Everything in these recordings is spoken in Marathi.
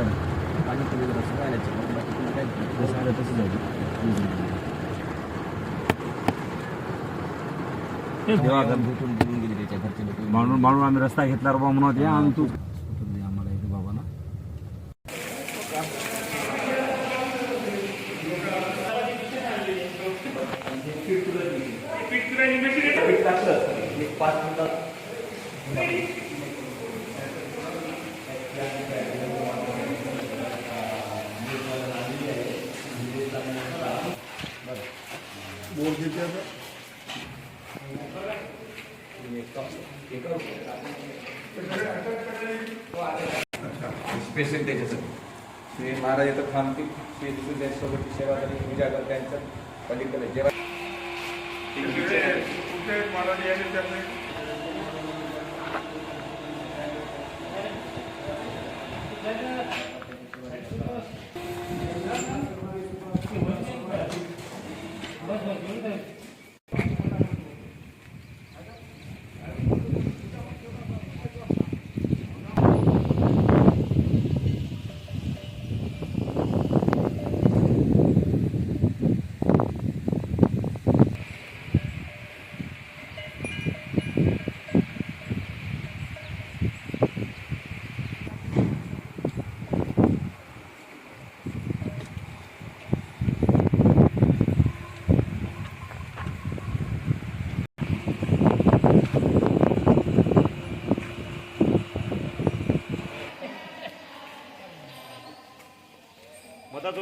मॅडम पाणी कमी जरा असं राहायचं मग बाकी तुम्ही काय जसं आलं तसं जाऊ तेव्हा भेटून बोलून गेले त्याच्या घरचे लोक म्हणून म्हणून आम्ही रस्ता घेतला बाबा म्हणून होते आणि तू कुठून दे आम्हाला इथे बाबा ना स्पेशल त्याच्यासाठी. श्री महाराज इथं थांबतील. श्री तिथून त्यांच्यासोबत सेवा करेल. पूजा कर त्यांचं पलीकडे. जेव्हा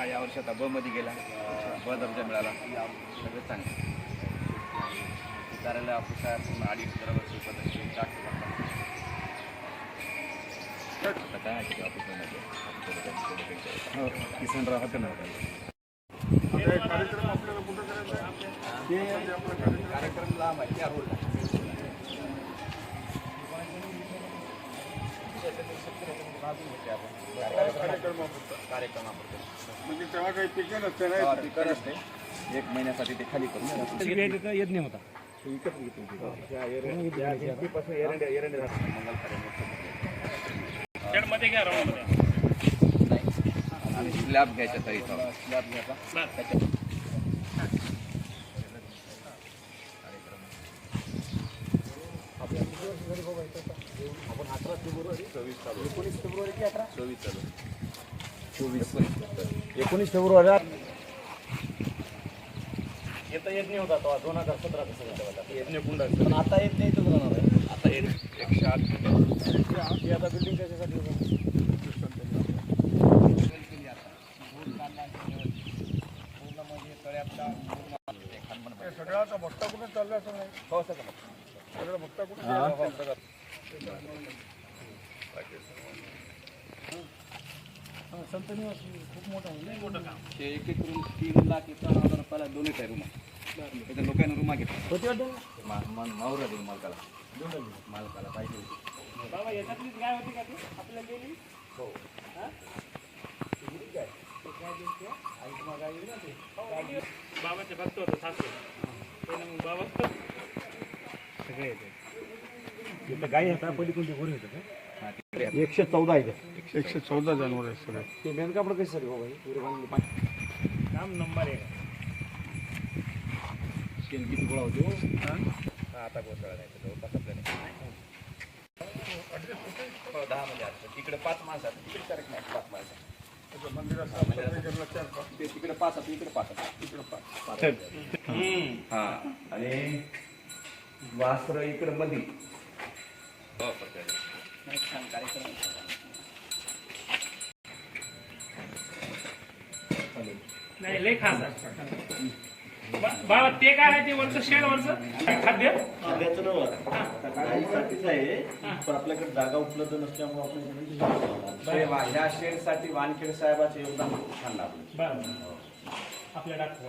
हा या वर्षी आता ब मध्ये गेला. ब दर्जा मिळाला. सगळं चांगलं. कार्यालय ऑफिस आहे पूर्ण अडीच वर्ष पद्धती टाक आता काय ऑफिसमध्ये हो किसनराव होते ना कार्यक्रम लांब आहे त्या रोडला. कार्यक्रमापुरतं म्हणजे तेव्हा काही पिके नसते ना हा, ते करत नाही. एक महिन्यासाठी ते खाली करून यज्ञ होता. मंगल आणि स्लॅब घ्यायचा तरी स्लॅब घ्यायचा. चोवीस चालू चोवीस एकोणीस फेब्रुवारी येता येत नाही होता तो दोन हजार सतरा यज्ञ कुंड पण आता येत नाही तर जाणार आहे. आता येत एकशे आठ ती आता बिल्डिंग. हे सगळ्याचा भक्ता कुठे चालला असं नाही हो सगळं सगळं भक्ता कुठे हा, संत निवास खूप मोठा आहे ते एक एक रूम तीन लाख एकावन्न हजार रुपयाला दोनच आहे रूम त्याच्या लोकांनी रूमा घेतला होती मावरा देऊ मालकाला. मालकाला पाहिजे होती. बाबाचे भक्त होते सासरे. बाबा सगळे येते गाई गोरे होतं का? हा, आहे. एकशे चौदा आहे एकशे चौदा जनावर आहेत सगळे. ते मेन कापड कसे सर बाबा नंबर एक. शेण किती गोळा होते. हा, आता गोसाळा नाही तर जवळपास आपल्याला हो, दहा मध्ये असतं तिकडे पाच माणसं आहेत. तिकडे चार एक माणसं, पाच माणसं मंदिरात साफसफाईला चार पाच. ते तिकडे पाच आहेत इकडे पाच आहेत. तिकडे पाच. हा आणि वास्त्र इकडे मध्ये हो प्रकारे छान कार्यक्रम आहे. नाही लय खास आहे. बा- बाबा ते काय आहे ते वरचं शेड वरचं? खाद्य? नव्हतं. आता गाडीसाठीच आहे पण आपल्याकडे जागा उपलब्ध नसल्यामुळे आपण ह्या शेडसाठी वानखेड साहेबाचे योगदान खूप छान बरं आपल्या डॉक्टर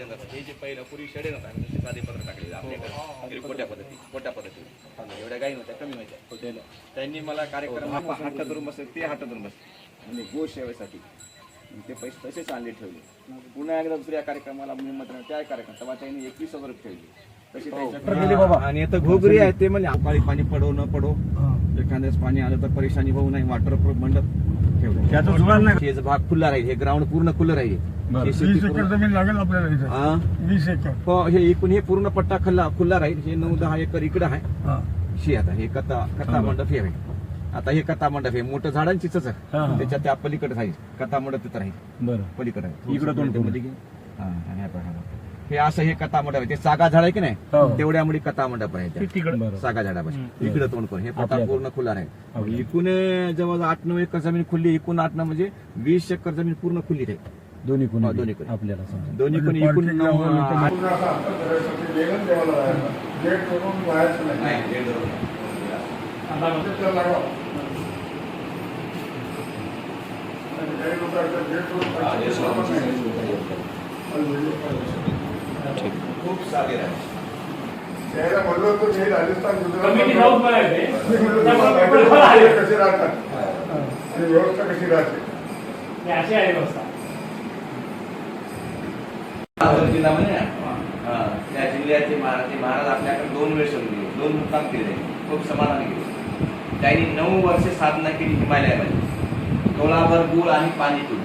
राजेंद्र हे जे पहिलं पूर्वी शेडे नव्हता आम्ही नुसते साधे पत्र टाकले आपल्याकडे. खोट्या पद्धती खोट्या पद्धती. एवढ्या काही नव्हत्या कमी व्हायच्या. त्यांनी मला कार्यक्रम हात धरून बसले ते हात धरून बसले. म्हणजे गो सेवेसाठी ते पैसे तसेच आणले ठेवले. पुन्हा एकदा दुसऱ्या कार्यक्रमाला निमंत्रण त्या कार्यक्रम तेव्हा त्यांनी एकवीस हजार ठेवली. आणि आता घोगरी आहे ते म्हणजे अवकाळी पाणी पडो न पडो. एखाद्याच पाणी आलं तर परेशानी होऊ नये वॉटर मंडप ठेवलं त्याचं जुळाल नाही. हे भाग खुला राहील हे ग्राउंड पूर्ण खुलं राहील. हे वीस एकर पूर्ण- जमीन लागेल आपल्याला इथे. हा? वीस एकर. हो हे एकूण हे पूर्ण पट्टा खुला खुला राहील. हे नऊ दहा एकर इकडे आहे. हा. शी आता हे कथा कथा मंडप हे आहे आता हे कथा मंडप आहे मोठं झाडांचीच आहे हा, हा. त्याच्या त्या पलीकडे राहील. कथा मंडप तिथं राहील. बरं. पलीकडे आहे. इकडं तोंड करून. हा, आणि. हे. असं हे कथा मंडप आहे. ते सागा झाड आहे की नाही? हो. तेवढ्यामुळे कथा मंडप आहे. सागा झाडापाशी. इकडे तोंड करून. हे आपल्या- पूर्ण खुला राहील एकूण जवळ आठ नऊ एकर जमीन खुली एकूण आठ नऊ म्हणजे वीस एकर जमीन पूर्ण खुली राहील दोन्ही कोणी हो, दोन्ही कोणी. आपल्याला दोन्ही म्हणजे एकूण करून बाहेरचं नाही. नाही दीड धरून. तिथलं लागावं. आणि काही लोकांचं गेट करून हा, पैसे हे देतात स्वामी नाही. पण वेगळं पाहिजे. खूप साधे राहिले त्याला म्हणलं होतं मी राजस्थान कमिटी गुजरात हाऊस बनायचे मी म्हणलं त्यामुळे तुम्हाला people आले. माहिती आहे कसे राहतात आणि व्यवस्था कशी राहते हे अशी आहे व्यवस्था सातारा जिल्हा म्हणजे ना, हा, त्या जिल्ह्याचे महाराज ते महाराज आपल्याकडे दोन वेळ येऊन गेले दोन मुक्काम केले खूप समाधान केले त्यांनी नऊ वर्षे साधना केली हिमालयामध्ये तोळाभर गुळ आणि पाणी पिऊन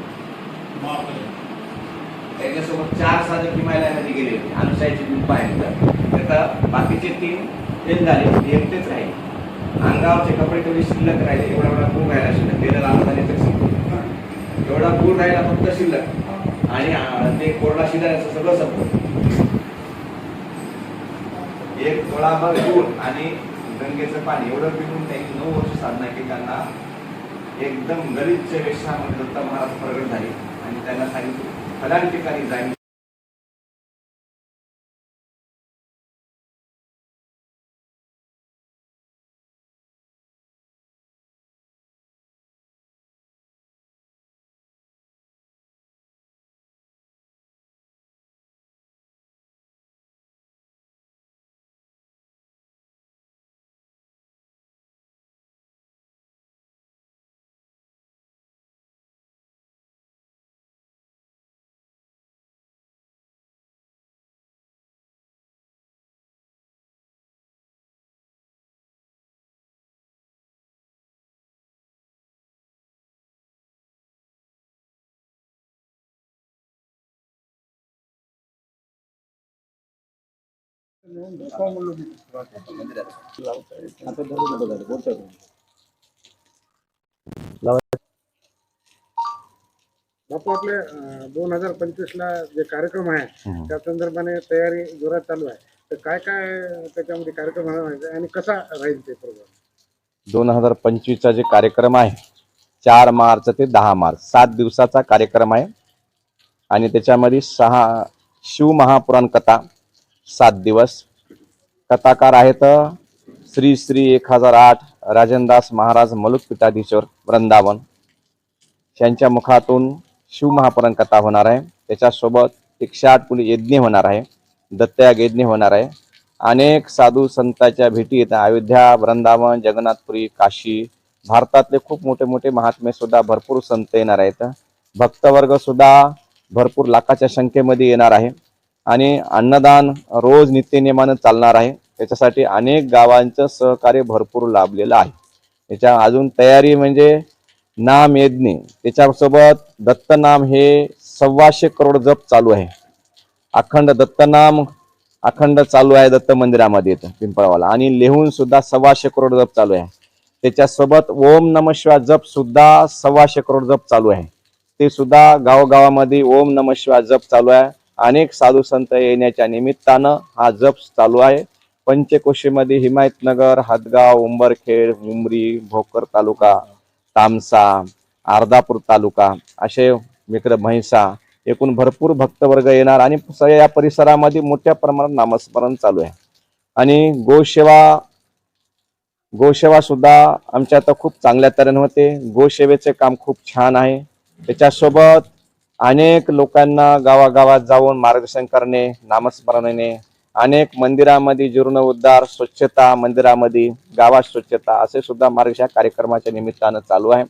त्याच्यासोबत चार साधक हिमालयामध्ये गेले होते. अनुसायची गुंप आहे त्याचा बाकीचे तीन फेल झाले. म्हणजे एकटेच राहिले. अंगावरचे कपडे तेवढे शिल्लक राहिले. एवढा एवढा पूर राहिला शिल्लक. गेलं लांब झाले तर शिल्लक एवढा पूर राहिला फक्त शिल्लक. आणि ते कोरडा शिरायचं सगळं संपलं. एक गोळाभर पूर आणि गंगेचं पाणी. एवढं पिऊन त्यांनी नऊ वर्ष साधना केली त्यांना. एकदम गरीबच्या वेशामध्ये दत्ता महाराज प्रगट झाले. आणि त्यांना सांगितलं फलान ठिकाणी जाईल. बापू आपले दोन हजार पंचवीस ला जे कार्यक्रम आहे त्या संदर्भाने तयारी जोरात चालू आहे. तर काय काय त्याच्यामध्ये कार्यक्रम आणि कसा राहील ते प्रोग्राम दोन हजार पंचवीसचा जे कार्यक्रम आहे चार मार्च ते दहा मार्च सात दिवसाचा कार्यक्रम आहे. आणि त्याच्यामध्ये सहा शिवमहापुराण कथा सात दिवस. कथाकार आहेत श्री श्री एक हजार आठ राजनदास महाराज मलुक पिताधीश्वर वृंदावन. यांच्या मुखातून शिवमहापुराण कथा होणार आहे. त्याच्यासोबत एकशे आठ पुली यज्ञ होणार आहे. दत्तयाग यज्ञ होणार आहे. अनेक साधू संतांच्या भेटी येतात अयोध्या वृंदावन जगन्नाथपुरी काशी भारतातले खूप मोठे मोठे महात्मे सुद्धा भरपूर संत येणार आहेत. भक्तवर्ग सुद्धा भरपूर लाखाच्या संख्येमध्ये येणार आहे. आणि अन्नदान रोज नित्यनियमानं चालणार आहे. त्याच्यासाठी अनेक गावांचं सहकार्य भरपूर लाभलेलं आहे. त्याच्या अजून तयारी म्हणजे नाम यज्ञ. त्याच्यासोबत दत्तनाम हे सव्वाशे करोड जप चालू आहे. अखंड दत्तनाम अखंड चालू आहे दत्त मंदिरामध्ये पिंपळवाला. आणि लिहून सुद्धा सव्वाशे करोड जप चालू आहे. त्याच्यासोबत ओम नम शिवाय जप सुद्धा सव्वाशे करोड जप चालू आहे. ते सुद्धा गावोगावामध्ये ओम नम शिवाय जप चालू आहे. अनेक साधू संत येण्याच्या निमित्तानं हा जप चालू आहे. पंचकोशीमध्ये हिमायतनगर हदगाव उंबरखेड उमरी भोकर तालुका तामसा अर्धापूर तालुका असे इकडे म्हैसा एकूण भरपूर भक्तवर्ग येणार आणि सगळ्या या परिसरामध्ये मोठ्या प्रमाणात नामस्मरण चालू आहे. आणि गोसेवा गोसेवा सुद्धा आमच्या आता खूप चांगल्या तऱ्हेने होते. गोसेवेचे काम खूप छान आहे. त्याच्यासोबत अनेक लोकांना गावागावात जाऊन मार्गदर्शन करणे नामस्मरणाने अनेक मंदिरामध्ये जीर्णोद्धार स्वच्छता मंदिरामध्ये गावात स्वच्छता असे सुद्धा मार्गदर्शन कार्यक्रमाच्या निमित्तानं चालू आहे.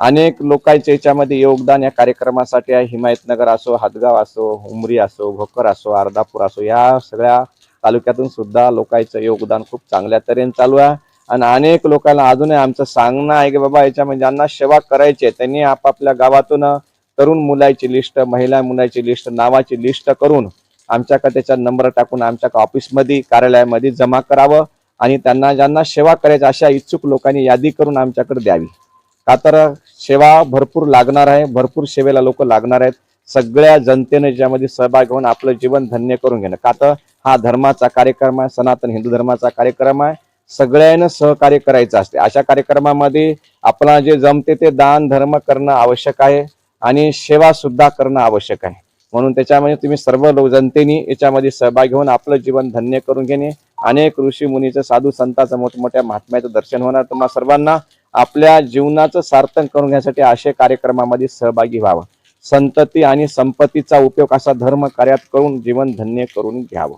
अनेक लोकांच्या याच्यामध्ये योगदान या कार्यक्रमासाठी आहे. हिमायतनगर असो हातगाव असो उमरी असो भोकर असो अर्धापूर असो या सगळ्या तालुक्यातून सुद्धा लोकांचं योगदान खूप चांगल्या तऱ्हेने चालू आहे. आणि अनेक लोकांना अजूनही आमचं सांगणं आहे की बाबा याच्यामध्ये ज्यांना सेवा करायची आहे त्यांनी आपापल्या गावातून तरुण मुलाची लिस्ट महिला मुलाची लिस्ट नावाची लिस्ट करून आमच्याकडे त्याचा नंबर टाकून आमच्या ऑफिसमध्ये कार्यालयामध्ये जमा करावं आणि त्यांना ज्यांना सेवा करायची अशा इच्छुक लोकांनी यादी करून आमच्याकडे द्यावी. का तर सेवा भरपूर लागणार आहे भरपूर सेवेला लोक लागणार आहेत. सगळ्या जनतेने ज्यामध्ये सहभाग घेऊन आपलं जीवन धन्य करून घेणं. का तर हा धर्माचा कार्यक्रम आहे सनातन हिंदू धर्माचा कार्यक्रम आहे. सगळ्यांना सहकार्य करायचं असते. अशा कार्यक्रमामध्ये आपला जे जमते ते दान धर्म करणं आवश्यक आहे. आणि सेवा सुद्धा करणं आवश्यक आहे. म्हणून त्याच्यामध्ये तुम्ही सर्व लोक जनतेने याच्यामध्ये सहभाग घेऊन आपलं जीवन धन्य करून घेणे. अनेक ऋषी मुनीचं साधू संतांचं मोठमोठ्या महात्म्याचं दर्शन होणार. तुम्हाला सर्वांना आपल्या जीवनाचं सार्थक करून घेण्यासाठी असे कार्यक्रमामध्ये सहभागी व्हावं. संतती आणि संपत्तीचा उपयोग असा धर्म कार्यात करून जीवन धन्य करून घ्यावं.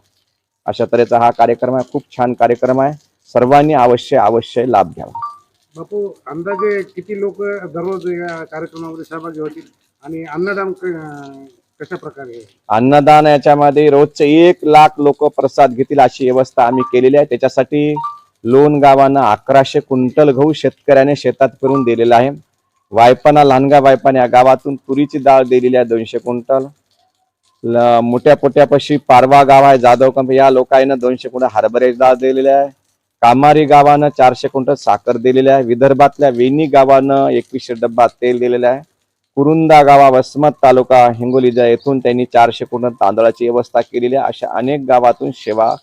अशा तऱ्हेचा हा कार्यक्रम आहे. खूप छान कार्यक्रम आहे. सर्वांनी अवश्य अवश्य लाभ घ्यावा. बापू अंदाजे किती लोक दररोज या कार्यक्रमामध्ये सहभागी होतील? आणि अन्नदान क- कशा प्रकारे? आहे? अन्नदान याच्यामध्ये रोजचे एक लाख लोक प्रसाद घेतील अशी व्यवस्था आम्ही केलेली आहे. त्याच्यासाठी लोन गावानं अकराशे क्विंटल गहू शेतकऱ्याने शेतात करून दिलेला आहे. वायपना लहानगा वायपना या गावातून तुरीची डाळ दिलेली आहे दोनशे क्विंटल. ल- मोठ्या पोट्यापाशी पारवा गाव आहे जाधव कंप या लोकांना दोनशे क्विंटल हरभऱ्याची डाळ दिलेली आहे. कामारी गावानं चारशे क्विंटल साखर दिलेली आहे. विदर्भातल्या वेणी गावानं एकवीसशे डब्बा तेल दिलेलं आहे. कुरुंदा गावा वसमत तालुका हिंगोलीजा येथून त्यांनी चारशे क्विंटल तांदळाची व्यवस्था केलेली आहे. अशा अनेक गावातून सेवा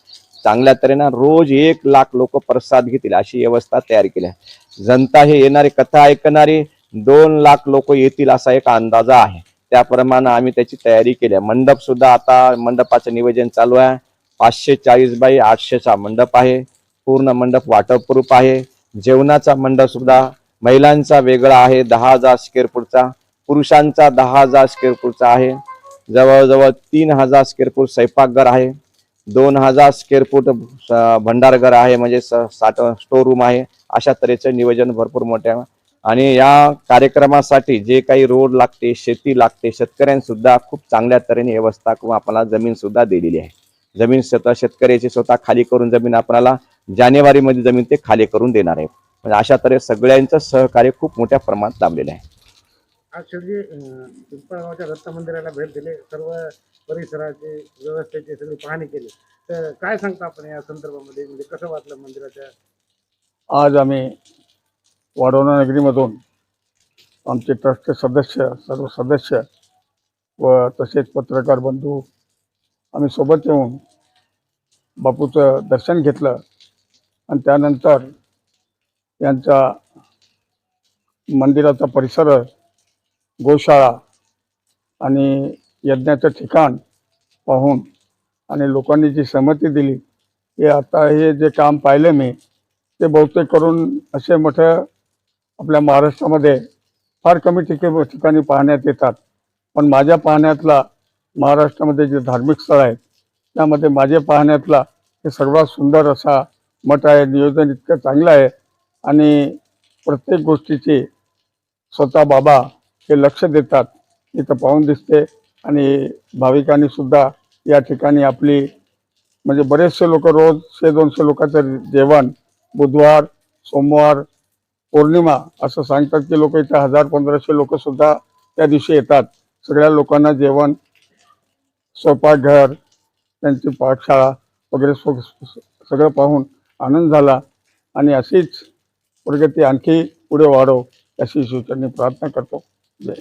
चांगल्या तऱ्हेनं रोज एक लाख लोक प्रसाद घेतील अशी व्यवस्था तयार केली आहे. जनता हे येणारी कथा ऐकणारी दोन लाख लोक येतील असा एक अंदाजा आहे. त्याप्रमाणे आम्ही त्याची तयारी केली आहे. मंडप सुद्धा आता मंडपाचं नियोजन चालू आहे. पाचशे चाळीस बाय आठशेचा मंडप आहे. पूर्ण मंडप वाटरप्रूफ आहे. जेवणाचा मंडप सुद्धा महिलांचा वेगळा आहे. दहा हजार स्क्वेअर फूटचा पुरुषांचा दहा हजार स्क्वेअर फूटचा आहे. जवळजवळ तीन हजार स्क्वेअर फूट स्वयंपाकघर आहे. दोन हजार स्क्वेअर फूट भंडारघर आहे. म्हणजे स- साठ स्टोर रूम आहे. अशा तऱ्हेचं नियोजन भरपूर मोठ्या आणि या कार्यक्रमासाठी जे काही रोड लागते शेती लागते शेतकऱ्यांसुद्धा खूप चांगल्या तऱ्हेने व्यवस्था करून आपल्याला जमीनसुद्धा दिलेली आहे. जमीन स्वतः शेतकऱ्याची स्वतः खाली करून जमीन आपल्याला जानेवारी मध्ये जमीन ते खाली करून देणार आहे. म्हणजे अशा तऱ्हे सगळ्यांचं सहकार्य खूप मोठ्या प्रमाणात लाभलेलं आहे. आज शेवटी पिंपळगावच्या दत्त मंदिराला भेट दिली. सर्व परिसराची व्यवस्थेची सगळी पाहणी केली. तर काय सांगता आपण या संदर्भामध्ये? म्हणजे कसं वाटलं मंदिराच्या? आज आम्ही वाढवणा नगरीमधून आमचे ट्रस्टचे सदस्य सर्व सदस्य व तसेच पत्रकार बंधू आम्ही सोबत येऊन बापूचं दर्शन घेतलं. आणि त्यानंतर यांचा मंदिराचा परिसर गोशाळा आणि यज्ञाचं ठिकाण पाहून आणि लोकांनी जी सहमती दिली हे आता हे जे काम पाहिलं मी ते बहुतेक करून असे मोठं आपल्या महाराष्ट्रामध्ये फार कमी ठिकाणी ठिकाणी पाहण्यात येतात. पण माझ्या पाहण्यातला महाराष्ट्रामध्ये जे धार्मिक स्थळ आहेत त्यामध्ये माझे पाहण्यातला हे सर्वात सुंदर असा मठ आहे नियोजन इतकं चांगलं आहे. आणि प्रत्येक गोष्टीचे स्वतः बाबा हे लक्ष देतात. इथं पाहून दिसते. आणि भाविकांनी सुद्धा या ठिकाणी आपली म्हणजे बरेचसे लोक रोज शे दोनशे लोकांचं जेवण बुधवार सोमवार पौर्णिमा असं सांगतात की लोक इथे हजार पंधराशे लोक सुद्धा त्या दिवशी येतात. सगळ्या लोकांना जेवण स्वयंपाकघर त्यांची पाठशाळा वगैरे सग सगळं पाहून आनंद झाला आणि अशीच प्रगती आणखी पुढे वाढो अशी सूचना प्रार्थना करतो. जय.